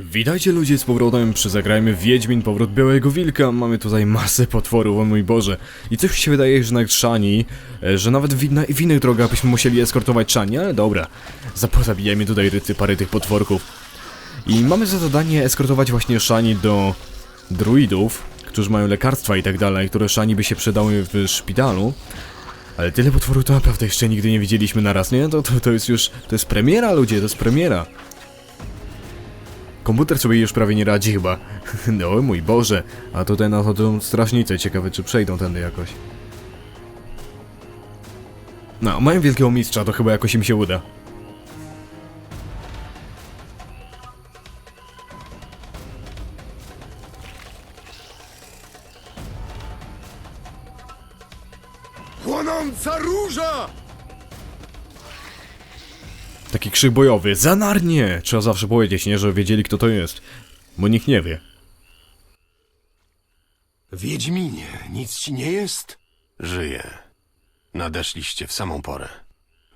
Witajcie ludzie z powrotem przy Zagrajmy w Wiedźmin, powrót Białego Wilka. Mamy tutaj masę potworów, o mój Boże. I coś mi się wydaje, że nawet Szani, e, że nawet w, inna, w innych drogach byśmy musieli eskortować Szani, ale dobra. Zapozabijajmy tutaj rycy parę tych potworków. I mamy za zadanie eskortować właśnie Szani do druidów, którzy mają lekarstwa i tak dalej, które Szani by się przydały w szpitalu. Ale tyle potworów to naprawdę jeszcze nigdy nie widzieliśmy naraz, nie? To, to, to jest już, to jest premiera ludzie, to jest premiera. Komputer sobie już prawie nie radzi chyba. No mój Boże. A tutaj nadchodzą strażnice. Ciekawe czy przejdą tędy jakoś. No, mają wielkiego mistrza, to chyba jakoś im się uda. Płonąca róża! Taki krzyk bojowy. Zanarnie! Trzeba zawsze powiedzieć, nie? Że wiedzieli kto to jest. Bo nikt nie wie. Wiedźminie, nic ci nie jest? Żyję. Nadeszliście w samą porę.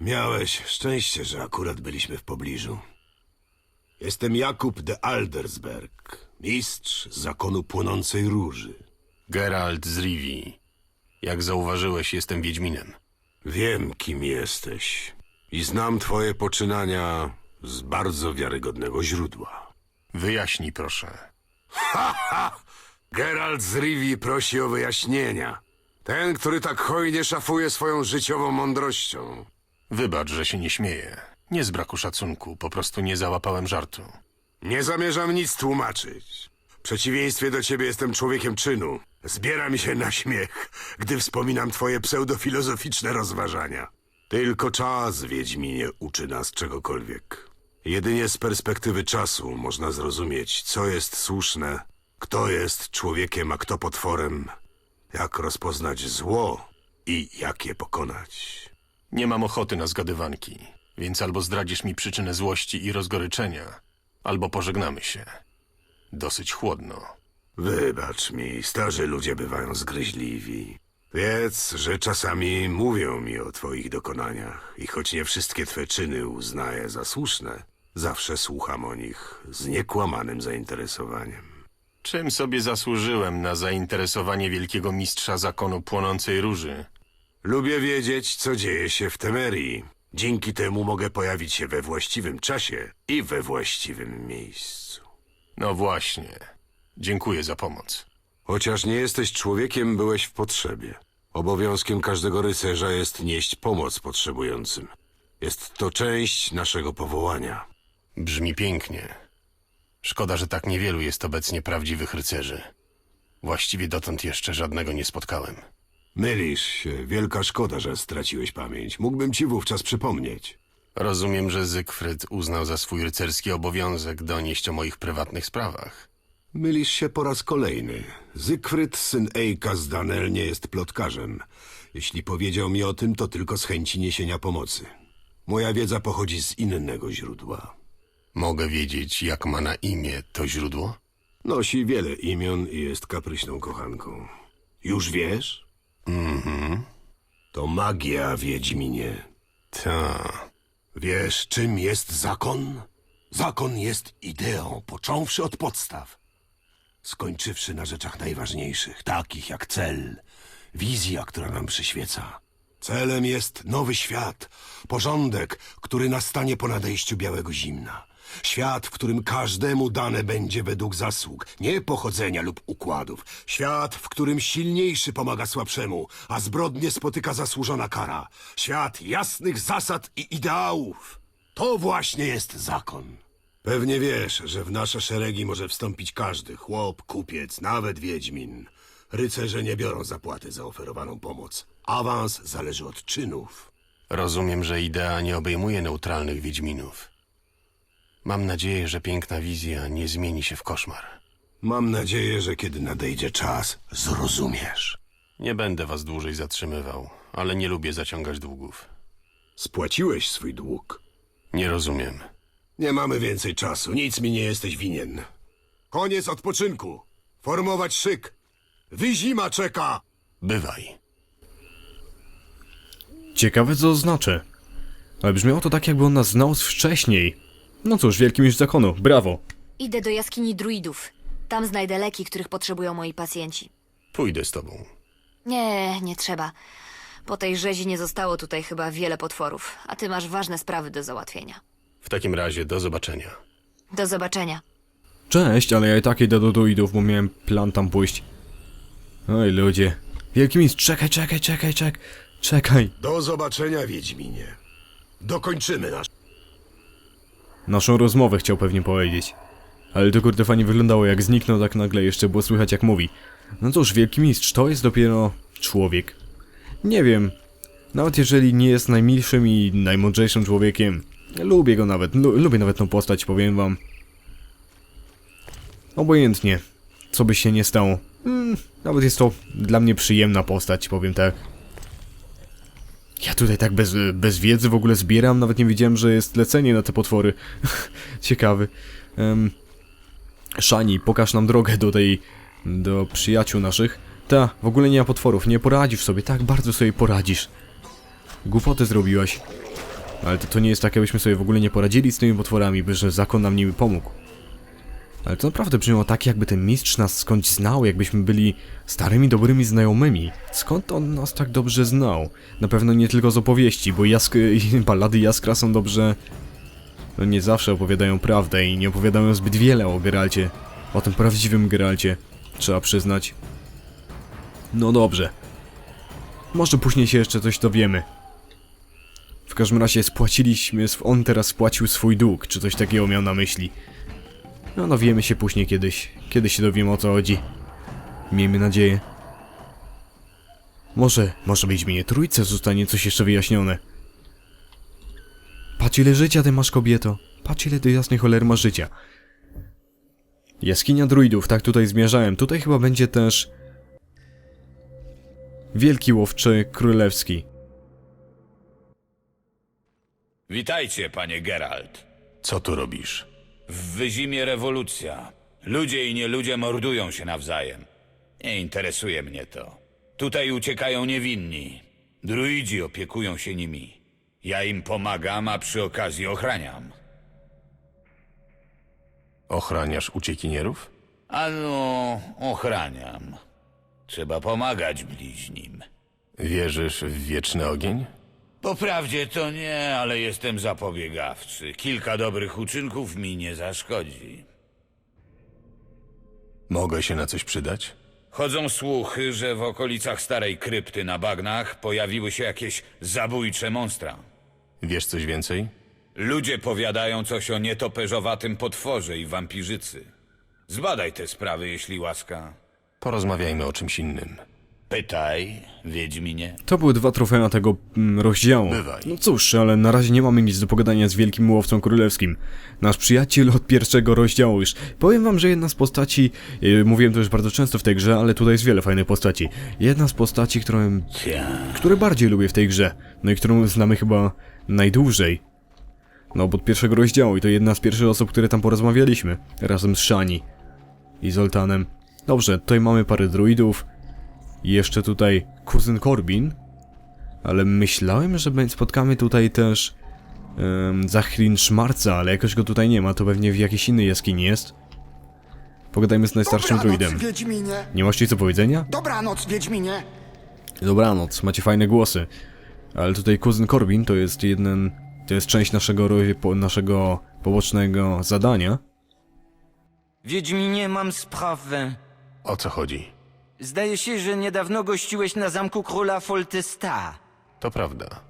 Miałeś szczęście, że akurat byliśmy w pobliżu. Jestem Jakub de Aldersberg, mistrz zakonu płonącej róży. Geralt z Rivii. Jak zauważyłeś, jestem Wiedźminem. Wiem, kim jesteś i znam twoje poczynania z bardzo wiarygodnego źródła. Wyjaśnij proszę. Geralt z Rivii prosi o wyjaśnienia. Ten, który tak hojnie szafuje swoją życiową mądrością. Wybacz, że się nie śmieję. Nie z braku szacunku, po prostu nie załapałem żartu. Nie zamierzam nic tłumaczyć. W przeciwieństwie do ciebie jestem człowiekiem czynu. Zbiera mi się na śmiech, gdy wspominam twoje pseudofilozoficzne rozważania. Tylko czas, Wiedźminie, uczy nas czegokolwiek. Jedynie z perspektywy czasu można zrozumieć, co jest słuszne, kto jest człowiekiem, a kto potworem, jak rozpoznać zło i jak je pokonać. Nie mam ochoty na zgadywanki, więc albo zdradzisz mi przyczynę złości i rozgoryczenia, albo pożegnamy się. Dosyć chłodno. Wybacz mi, starzy ludzie bywają zgryźliwi. Wiedz, że czasami mówią mi o twoich dokonaniach i choć nie wszystkie twe czyny uznaję za słuszne, zawsze słucham o nich z niekłamanym zainteresowaniem. Czym sobie zasłużyłem na zainteresowanie wielkiego mistrza zakonu płonącej róży? Lubię wiedzieć, co dzieje się w Temerii. Dzięki temu mogę pojawić się we właściwym czasie i we właściwym miejscu. No właśnie. Dziękuję za pomoc. Chociaż nie jesteś człowiekiem, byłeś w potrzebie. Obowiązkiem każdego rycerza jest nieść pomoc potrzebującym. Jest to część naszego powołania. Brzmi pięknie. Szkoda, że tak niewielu jest obecnie prawdziwych rycerzy. Właściwie dotąd jeszcze żadnego nie spotkałem. Mylisz się. Wielka szkoda, że straciłeś pamięć. Mógłbym ci wówczas przypomnieć. Rozumiem, że Zygfryd uznał za swój rycerski obowiązek donieść o moich prywatnych sprawach. Mylisz się po raz kolejny. Zygfryd, syn Ejka z Danel, nie jest plotkarzem. Jeśli powiedział mi o tym, to tylko z chęci niesienia pomocy. Moja wiedza pochodzi z innego źródła. Mogę wiedzieć, jak ma na imię to źródło? Nosi wiele imion i jest kapryśną kochanką. Już wiesz? Mhm. To magia, Wiedźminie. Ta. Wiesz, czym jest zakon? Zakon jest ideą, począwszy od podstaw. Skończywszy na rzeczach najważniejszych, takich jak cel, wizja, która nam przyświeca. Celem jest nowy świat, porządek, który nastanie po nadejściu białego zimna. Świat, w którym każdemu dane będzie według zasług, nie pochodzenia lub układów. Świat, w którym silniejszy pomaga słabszemu, a zbrodnie spotyka zasłużona kara. Świat jasnych zasad i ideałów. To właśnie jest zakon. Pewnie wiesz, że w nasze szeregi może wstąpić każdy chłop, kupiec, nawet wiedźmin. Rycerze nie biorą zapłaty za oferowaną pomoc. Awans zależy od czynów. Rozumiem, że idea nie obejmuje neutralnych wiedźminów. Mam nadzieję, że piękna wizja nie zmieni się w koszmar. Mam nadzieję, że kiedy nadejdzie czas, zrozumiesz. Nie będę was dłużej zatrzymywał, ale nie lubię zaciągać długów. Spłaciłeś swój dług. Nie rozumiem. Nie mamy więcej czasu, nic mi nie jesteś winien. Koniec odpoczynku. Formować szyk. Wyzima czeka. Bywaj. Ciekawe co to znaczy. Ale brzmiało to tak jakby on nas znał z wcześniej. No cóż, wielki mistrz zakonu, brawo. Idę do jaskini druidów. Tam znajdę leki, których potrzebują moi pacjenci. Pójdę z tobą. Nie, nie trzeba. Po tej rzezi nie zostało tutaj chyba wiele potworów, a ty masz ważne sprawy do załatwienia. W takim razie do zobaczenia. Do zobaczenia. Cześć, ale ja i tak idę do druidów, bo miałem plan tam pójść. Oj, ludzie. Wielki mistrz, czekaj, czekaj, czekaj, czekaj. Czekaj. Do zobaczenia, Wiedźminie. Dokończymy nasz... Naszą rozmowę chciał pewnie powiedzieć. Ale to kurde fajnie wyglądało, jak zniknął tak nagle, jeszcze było słychać jak mówi. No cóż, wielki mistrz, to jest dopiero człowiek. Nie wiem. Nawet jeżeli nie jest najmilszym i najmądrzejszym człowiekiem, lubię go nawet, lu lubię nawet tą postać, powiem wam. Obojętnie, co by się nie stało. Mm, nawet jest to dla mnie przyjemna postać, powiem tak. Ja tutaj tak bez, bez wiedzy w ogóle zbieram, nawet nie wiedziałem, że jest lecenie na te potwory. Ciekawy. Um, Szani, pokaż nam drogę do tej... do przyjaciół naszych. Ta, w ogóle nie ma potworów, nie poradzisz sobie, tak bardzo sobie poradzisz. Głupotę zrobiłaś. Ale to, to nie jest tak, jakbyśmy sobie w ogóle nie poradzili z tymi potworami, by że zakon nam nimi pomógł. Ale to naprawdę brzmiało tak, jakby ten mistrz nas skądś znał, jakbyśmy byli starymi, dobrymi znajomymi. Skąd on nas tak dobrze znał? Na pewno nie tylko z opowieści, bo jask ballady Jaskra są dobrze... No nie zawsze opowiadają prawdę i nie opowiadają zbyt wiele o Geralcie. O tym prawdziwym Geralcie, trzeba przyznać. No dobrze. Może później się jeszcze coś dowiemy. W każdym razie spłaciliśmy, on teraz spłacił swój dług, czy coś takiego miał na myśli. No dowiemy się później kiedyś. Kiedy się dowiemy o co chodzi. Miejmy nadzieję. Może, może być mnie trójce zostanie coś jeszcze wyjaśnione. Patrz ile życia ty masz kobieto. Patrz ile do jasnej cholery masz życia. Jaskinia druidów, tak tutaj zmierzałem. Tutaj chyba będzie też... Wielki łowczy królewski. Witajcie, panie Geralt. Co tu robisz? W Wyzimie rewolucja. Ludzie i nieludzie mordują się nawzajem. Nie interesuje mnie to. Tutaj uciekają niewinni. Druidzi opiekują się nimi. Ja im pomagam, a przy okazji ochraniam. Ochraniasz uciekinierów? Ano, ochraniam. Trzeba pomagać bliźnim. Wierzysz w wieczny ogień? Po prawdzie to nie, ale jestem zapobiegawczy. Kilka dobrych uczynków mi nie zaszkodzi. Mogę się na coś przydać? Chodzą słuchy, że w okolicach starej krypty na bagnach pojawiły się jakieś zabójcze monstra. Wiesz coś więcej? Ludzie powiadają coś o nietoperzowatym potworze i wampirzycy. Zbadaj te sprawy, jeśli łaska. Porozmawiajmy o czymś innym. Pytaj, Wiedźminie. To były dwa trofea tego mm, rozdziału. Bywaj. No cóż, ale na razie nie mamy nic do pogadania z wielkim łowcą królewskim. Nasz przyjaciel od pierwszego rozdziału już. Powiem wam, że jedna z postaci, yy, mówiłem to już bardzo często w tej grze, ale tutaj jest wiele fajnych postaci. Jedna z postaci, którą, które bardziej lubię w tej grze, no i którą znamy chyba najdłużej. No, od pierwszego rozdziału i to jedna z pierwszych osób, które tam porozmawialiśmy, razem z Shani i Zoltanem. Dobrze, tutaj mamy parę druidów, i jeszcze tutaj kuzyn Corbin. Ale myślałem, że spotkamy tutaj też um, Zachrin Szmarca, ale jakoś go tutaj nie ma, to pewnie w jakiejś innej jaskini jest. Pogadajmy z najstarszym Dobranoc, druidem. Wiedźminie. Nie masz ci co powiedzenia? Dobranoc, Wiedźminie. Dobranoc, macie fajne głosy. Ale tutaj kuzyn Corbin to jest jeden... To jest część naszego, naszego pobocznego zadania. Wiedźminie, mam sprawę. O co chodzi? Zdaje się, że niedawno gościłeś na zamku króla Foltesta. To prawda.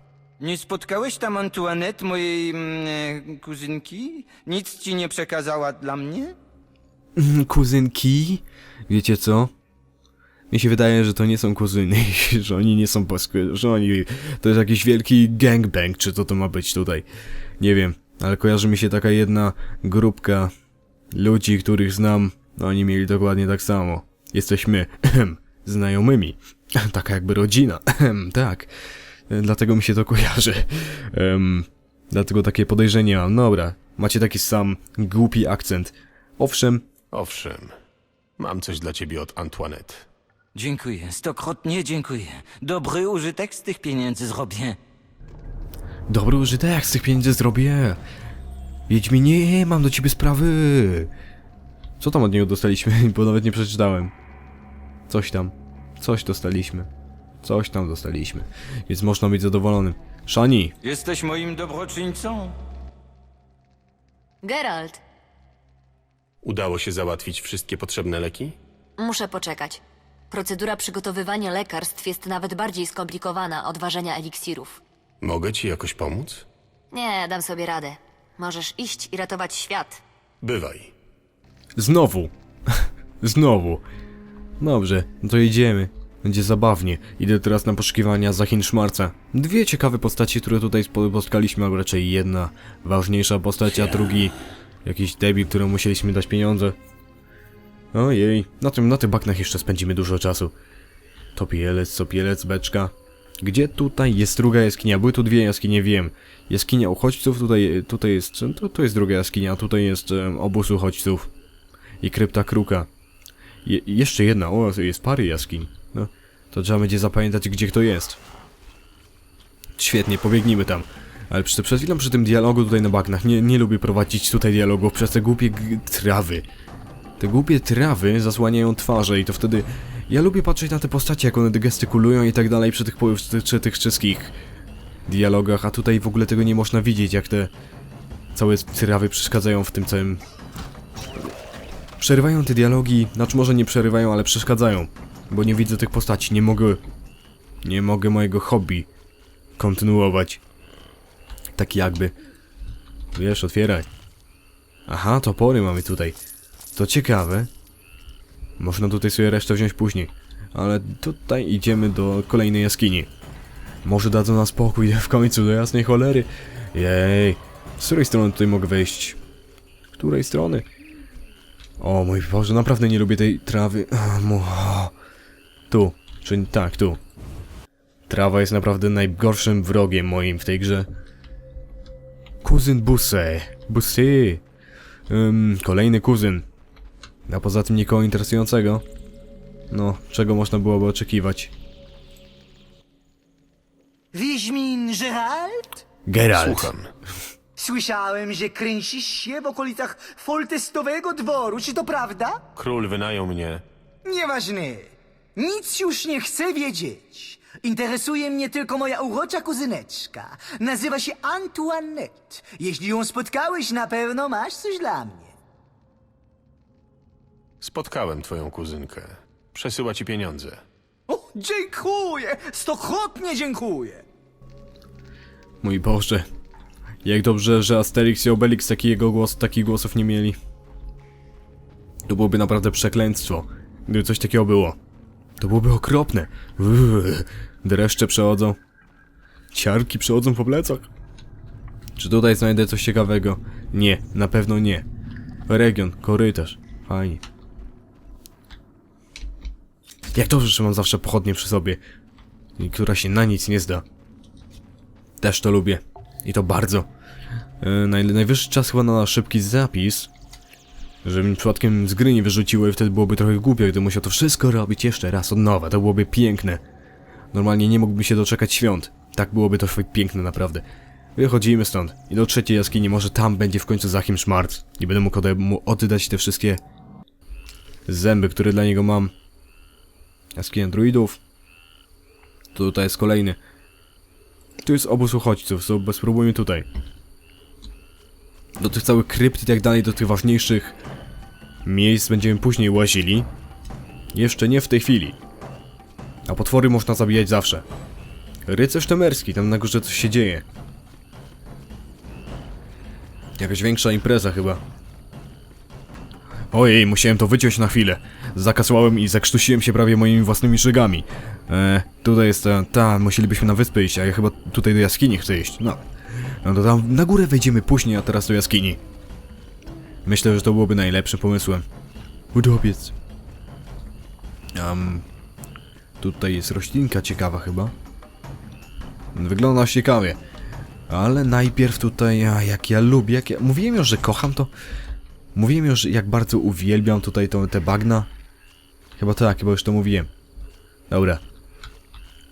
Nie spotkałeś tam Antoinette, mojej mm, e, kuzynki? Nic ci nie przekazała dla mnie? Kuzynki? Wiecie co? Mi się wydaje, że to nie są kuzyny, że oni nie są paskły, że oni... To jest jakiś wielki gangbang, czy co to ma być tutaj. Nie wiem, ale kojarzy mi się taka jedna grupka ludzi, których znam. No oni mieli dokładnie tak samo. Jesteśmy znajomymi. Taka jakby rodzina. tak. Dlatego mi się to kojarzy. Em, dlatego takie podejrzenie mam. Dobra, macie taki sam głupi akcent. Owszem, Owszem. Mam coś dla ciebie od Antoinette. Dziękuję, stokrotnie dziękuję. Dobry użytek z tych pieniędzy zrobię. Dobry użytek z tych pieniędzy zrobię. Wiedźminie, mam do ciebie sprawy. Co tam od niego dostaliśmy? Bo nawet nie przeczytałem. Coś tam. Coś dostaliśmy. Coś tam dostaliśmy. Więc można być zadowolonym. Shani, Jesteś moim dobroczyńcą? Geralt, Udało się załatwić wszystkie potrzebne leki? muszę poczekać. Procedura przygotowywania lekarstw jest nawet bardziej skomplikowana od ważenia eliksirów. Mogę ci jakoś pomóc? Nie, dam sobie radę. Możesz iść i ratować świat. Bywaj. Znowu. Znowu. Dobrze, no to idziemy. Będzie zabawnie. Idę teraz na poszukiwania Zachin Szmarca. Dwie ciekawe postaci, które tutaj spo- spotkaliśmy, albo raczej jedna ważniejsza postać, a drugi jakiś debil, któremu musieliśmy dać pieniądze. Ojej, na tym, na tych baknach jeszcze spędzimy dużo czasu. Topielec, sopielec, beczka. Gdzie tutaj jest druga jaskinia? Były tu dwie jaskinie, wiem. Jaskinia uchodźców, tutaj, tutaj jest, to, to jest druga jaskinia, tutaj jest um, obóz uchodźców i krypta kruka. Je, jeszcze jedna, o, jest parę jaskiń. No, to trzeba będzie zapamiętać, gdzie kto jest. Świetnie, pobiegnijmy tam. Ale przy, przed chwilą przy tym dialogu tutaj na baknach, nie, nie lubię prowadzić tutaj dialogów przez te głupie trawy. Te głupie trawy zasłaniają twarze i to wtedy... Ja lubię patrzeć na te postacie, jak one gestykulują i tak dalej przy tych, przy, przy tych wszystkich dialogach, a tutaj w ogóle tego nie można widzieć, jak te całe trawy przeszkadzają w tym całym Przerywają te dialogi, znaczy może nie przerywają, ale przeszkadzają. Bo nie widzę tych postaci, nie mogę... Nie mogę mojego hobby kontynuować. Tak jakby. Wiesz, otwieraj. Aha, topory mamy tutaj. To ciekawe. Można tutaj sobie resztę wziąć później. Ale tutaj idziemy do kolejnej jaskini. Może dadzą nam spokój w końcu, do jasnej cholery. Jej. Z której strony tutaj mogę wejść? Z której strony? O mój Boże, naprawdę nie lubię tej trawy. Tu, czyli tak, tu. Trawa jest naprawdę najgorszym wrogiem moim w tej grze. Kuzyn Busy. Busy. Ym, kolejny kuzyn. A poza tym nikogo interesującego. No, czego można byłoby oczekiwać? Wiedźmin Geralt? Geralt. Słucham. Słyszałem, że kręcisz się w okolicach foltestowego dworu, czy to prawda? Król wynajął mnie. Nieważne. Nic już nie chcę wiedzieć. Interesuje mnie tylko moja urocza kuzyneczka. Nazywa się Antoinette. Jeśli ją spotkałeś, na pewno masz coś dla mnie. Spotkałem twoją kuzynkę. Przesyła ci pieniądze. O, dziękuję! Stokrotnie dziękuję! Mój Boże. Jak dobrze, że Asterix i Obelix takiego głos, takich głosów nie mieli. To byłoby naprawdę przekleństwo, gdyby coś takiego było. To byłoby okropne. Uuu, dreszcze przechodzą. Ciarki przechodzą po plecach. Czy tutaj znajdę coś ciekawego? Nie, na pewno nie. Region, korytarz. Fajnie. Jak dobrze, że mam zawsze pochodnie przy sobie. Która się na nic nie zda. Też to lubię. I to bardzo. E, naj, najwyższy czas chyba na szybki zapis. Żeby mi przypadkiem z gry nie wyrzuciło i wtedy byłoby trochę głupio, gdy musiał to wszystko robić jeszcze raz od nowa. To byłoby piękne. Normalnie nie mógłbym się doczekać świąt. Tak byłoby to piękne naprawdę. Wychodzimy stąd. I do trzeciej jaskini, może tam będzie w końcu Zachim Szmarc. I będę mógł mu oddać te wszystkie zęby, które dla niego mam. Jaskinia druidów. Tutaj jest kolejny. Tu jest obóz uchodźców, so spróbujmy tutaj. Do tych całych krypt i tak dalej, do tych ważniejszych miejsc będziemy później łazili. Jeszcze nie w tej chwili. A potwory można zabijać zawsze. Rycerz temerski, tam na górze coś się dzieje. Jakaś większa impreza chyba. Ojej, musiałem to wyciąć na chwilę. Zakasłałem i zakrztusiłem się prawie moimi własnymi szygami. E, tutaj jest ta, ta, musielibyśmy na wyspę iść, a ja chyba tutaj do jaskini chcę iść. No. No to tam na górę wejdziemy później, a teraz do jaskini. Myślę, że to byłoby najlepszym pomysłem. Udobiec. Um, tutaj jest roślinka ciekawa chyba. Wygląda ciekawie. Ale najpierw tutaj, a jak ja lubię, jak ja... Mówiłem już, że kocham to... Mówiłem już, jak bardzo uwielbiam tutaj tą, te bagna. Chyba tak, chyba już to mówiłem. Dobra.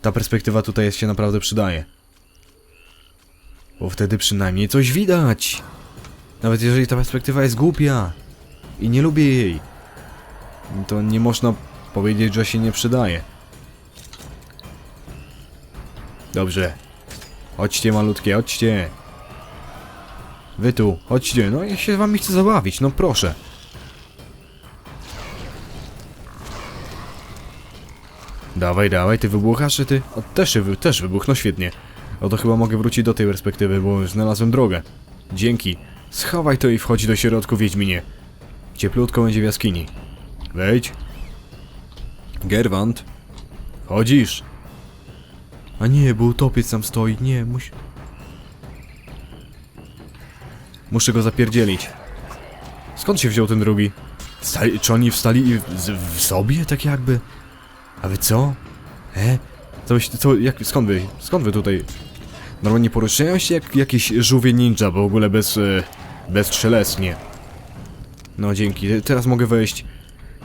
Ta perspektywa tutaj jest, się naprawdę przydaje. Bo wtedy przynajmniej coś widać. Nawet jeżeli ta perspektywa jest głupia. i nie lubię jej. To nie można powiedzieć, że się nie przydaje. Dobrze. Chodźcie malutkie, chodźcie. Wy tu, chodźcie, no ja się wami chcę zabawić, no proszę. Dawaj, dawaj, ty wybuchasz, czy ty? O, też, też wybuch, no świetnie. No to chyba mogę wrócić do tej perspektywy, bo już znalazłem drogę. Dzięki. Schowaj to i wchodź do środku, Wiedźminie. Cieplutko będzie w jaskini. Wejdź. Gerwant. Chodzisz. A nie, bo utopiec tam stoi. Nie, musi... Muszę go zapierdzielić. Skąd się wziął ten drugi? Stali, czy oni wstali w, z- w sobie, tak jakby? A wy co? E? Co, byś- co jak, skąd wy, skąd wy tutaj? Normalnie poruszają się jak jakieś żółwie ninja, bo w ogóle bez, e, bezstrzelesnie. No dzięki, teraz mogę wejść.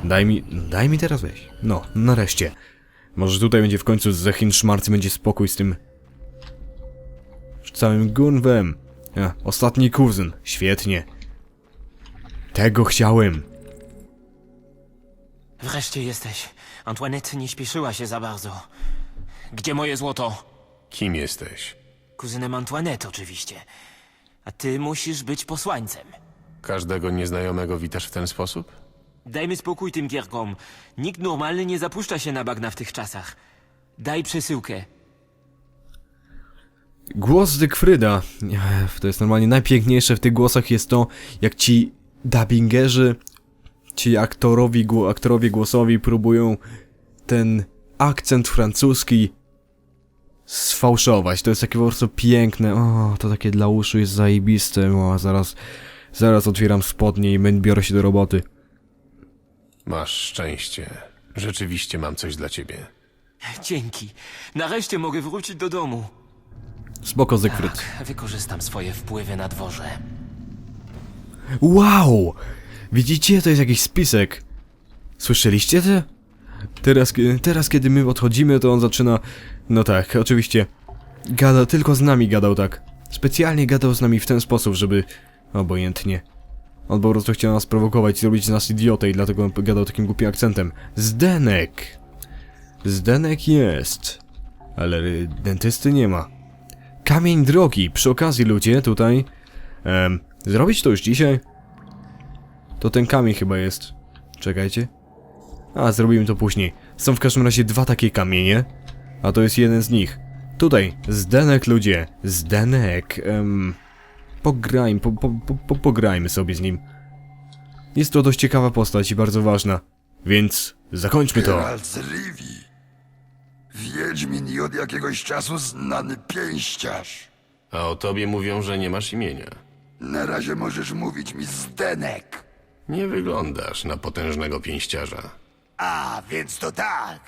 Daj mi, daj mi teraz wejść. No, nareszcie. Może tutaj będzie w końcu z Zachin Szmarcy będzie spokój z tym... całym gunwem. Ja, ostatni kuzyn, świetnie. Tego chciałem. Wreszcie jesteś. Antoinette nie śpieszyła się za bardzo. Gdzie moje złoto? Kim jesteś? Kuzynem Antoinette oczywiście. A ty musisz być posłańcem. Każdego nieznajomego witasz w ten sposób? Dajmy spokój tym gierkom. Nikt normalny nie zapuszcza się na bagna w tych czasach. Daj przesyłkę. Głos Zygfryda. Ech, To jest normalnie najpiękniejsze w tych głosach jest to, jak ci dubbingerzy, ci aktorowi, aktorowie głosowi próbują ten akcent francuski sfałszować. To jest takie po prostu piękne. O, to takie dla uszu jest zajebiste. O, zaraz, zaraz otwieram spodnie i biorę się do roboty. Masz szczęście. Rzeczywiście mam coś dla ciebie. Dzięki. Nareszcie mogę wrócić do domu. Spoko, Zygfryd. Tak, wykorzystam swoje wpływy na dworze. Wow! Widzicie? To jest jakiś spisek. Słyszeliście to? Teraz, teraz kiedy my odchodzimy, to on zaczyna... No tak, oczywiście. Gada, tylko z nami gadał tak. Specjalnie gadał z nami w ten sposób, żeby... Obojętnie. On po prostu chciał nas prowokować i zrobić z nas idiotę i dlatego on gadał takim głupim akcentem. Zdenek! Zdenek jest. Ale dentysty nie ma. Kamień drogi. Przy okazji ludzie tutaj... Em, zrobić to już dzisiaj? To ten kamień chyba jest. Czekajcie. A, zrobimy to później. Są w każdym razie dwa takie kamienie. A to jest jeden z nich. Tutaj, Zdenek ludzie. Zdenek. Pograjmy, po, po, po, po, pograjmy sobie z nim. Jest to dość ciekawa postać i bardzo ważna. Więc zakończmy to. Geralt z. Wiedźmin i od jakiegoś czasu znany pięściarz. A o tobie mówią, że nie masz imienia. Na razie możesz mówić mi Zdenek. Nie wyglądasz na potężnego pięściarza. A, więc to tak.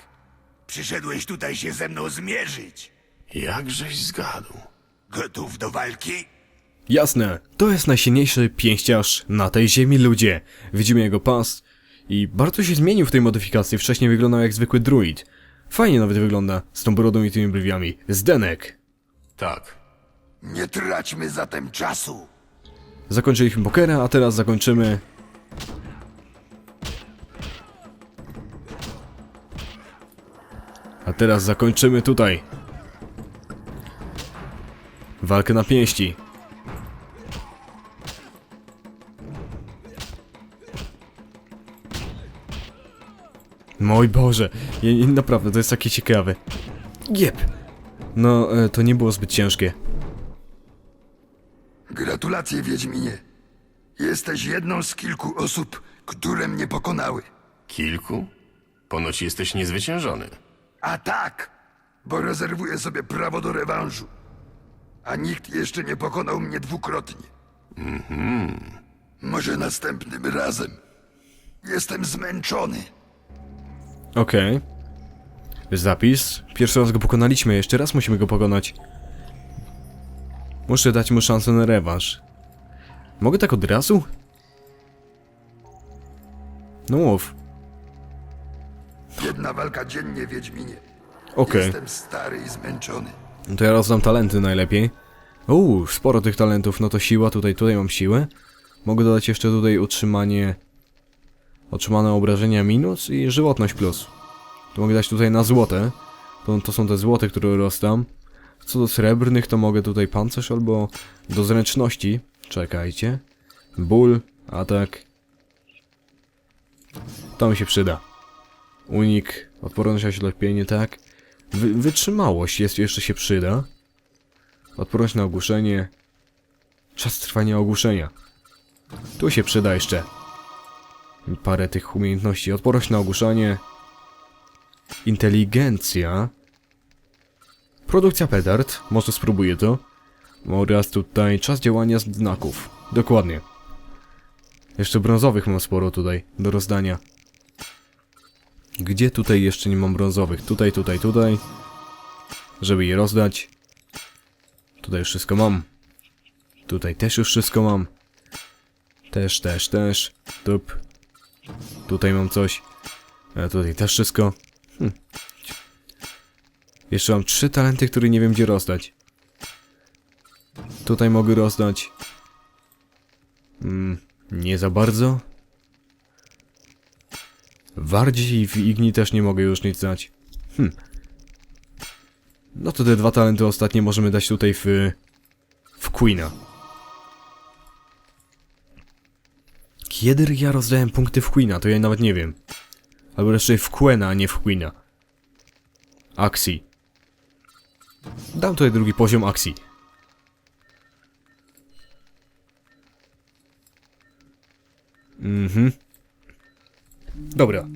Przyszedłeś tutaj się ze mną zmierzyć. Jakżeś zgadł? Gotów do walki? Jasne, to jest najsilniejszy pięściarz na tej ziemi ludzie. Widzimy jego pas i bardzo się zmienił w tej modyfikacji. Wcześniej wyglądał jak zwykły druid. Fajnie nawet wygląda z tą brodą i tymi brwiami. Zdenek. Tak. Nie traćmy zatem czasu. Zakończyliśmy pokera, a teraz zakończymy... A teraz zakończymy tutaj. Walkę na pięści. Mój Boże, naprawdę, to jest takie ciekawe. Jep. No, e, to nie było zbyt ciężkie. Gratulacje, Wiedźminie. Jesteś jedną z kilku osób, które mnie pokonały. Kilku? Ponoć jesteś niezwyciężony. A tak, bo rezerwuję sobie prawo do rewanżu. A nikt jeszcze nie pokonał mnie dwukrotnie. Może następnym razem. Jestem zmęczony. Okej. Zapis. Pierwszy raz go pokonaliśmy, jeszcze raz musimy go pokonać. Muszę dać mu szansę na rewanż. Mogę tak od razu? No mów. Jedna walka dziennie, Wiedźminie. Okej. Jestem stary i zmęczony. No To ja rozdam talenty najlepiej. Uuu, sporo tych talentów. No to siła, tutaj, tutaj mam siłę. Mogę dodać jeszcze tutaj utrzymanie Otrzymane obrażenia minus i żywotność plus. To mogę dać tutaj na złote. To, to są te złote, które rostam. Co do srebrnych, to mogę tutaj pancerz albo do zręczności. Czekajcie. Ból, atak. To mi się przyda. Unik, odporność na ślepienie, tak. Wy, wytrzymałość jest, jeszcze się przyda. Odporność na ogłuszenie. Czas trwania ogłuszenia. Tu się przyda jeszcze. Parę tych umiejętności. Odporność na ogłuszanie. Inteligencja. Produkcja petard. Może spróbuję to. Oraz tutaj czas działania znaków. Dokładnie. Jeszcze brązowych mam sporo tutaj do rozdania. Gdzie tutaj jeszcze nie mam brązowych? Tutaj, tutaj, tutaj. Żeby je rozdać. Tutaj już wszystko mam. Tutaj też już wszystko mam. Też, też, też. Tup. Tutaj mam coś. A tutaj też wszystko. Hm. Jeszcze mam trzy talenty, które nie wiem gdzie rozdać. Tutaj mogę rozdać. Mm, nie za bardzo. Bardziej w Igni też nie mogę już nic dać. Hm. No to te dwa talenty ostatnie możemy dać tutaj w... w Queena. Kiedy ja rozdałem punkty w Queena, to ja nawet nie wiem. Albo raczej w Quena, a nie w Queena. Akcji. Dam tutaj drugi poziom akcji. Mhm. Dobra.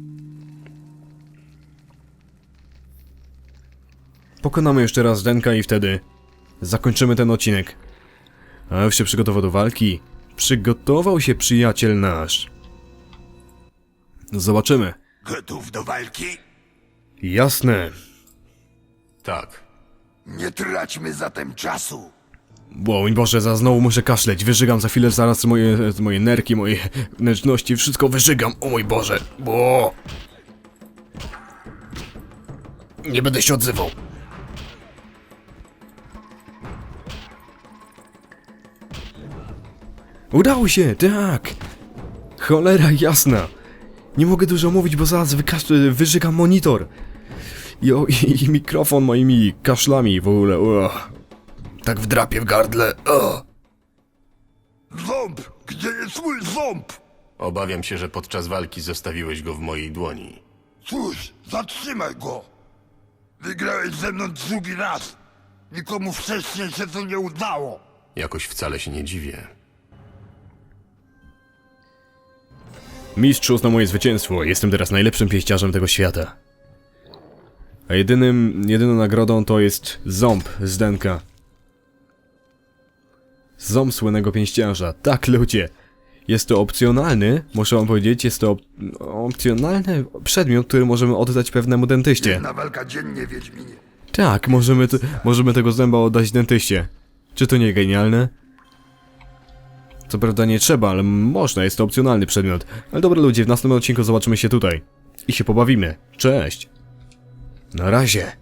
Pokonamy jeszcze raz Denka i wtedy zakończymy ten odcinek. A już się przygotował do walki. Przygotował się przyjaciel nasz. Zobaczymy. Gotów do walki? Jasne. Tak. Nie traćmy zatem czasu. Bo mój Boże, za znowu muszę kaszleć. Wyżygam za chwilę zaraz moje, moje nerki, moje wnętrzności. Wszystko wyżygam. O mój Boże. Bo. Nie będę się odzywał. Udało się, tak! Cholera jasna! Nie mogę dużo mówić, bo zaraz wykasz- wyżygam monitor. I, o, i, I mikrofon moimi kaszlami w ogóle. Uch. Tak wdrapie w gardle. O. Ząb! Gdzie jest mój ząb? Obawiam się, że podczas walki zostawiłeś go w mojej dłoni. Cóż, zatrzymaj go! Wygrałeś ze mną drugi raz. Nikomu wcześniej się to nie udało. Jakoś wcale się nie dziwię. Mistrz uznał moje zwycięstwo. Jestem teraz najlepszym pieściarzem tego świata. A jedynym, jedyną nagrodą to jest ząb z Denka. Ząb słynnego pięściarza. Tak, ludzie. Jest to opcjonalny, muszę wam powiedzieć, jest to op opcjonalny przedmiot, który możemy oddać pewnemu dentyście. Jedna walka dziennie, Wiedźminie. Tak, możemy, możemy tego zęba oddać dentyście. Czy to nie genialne? Co prawda nie trzeba, ale można, jest to opcjonalny przedmiot. Ale dobra ludzie, w następnym odcinku zobaczymy się tutaj. I się pobawimy. Cześć! Na razie!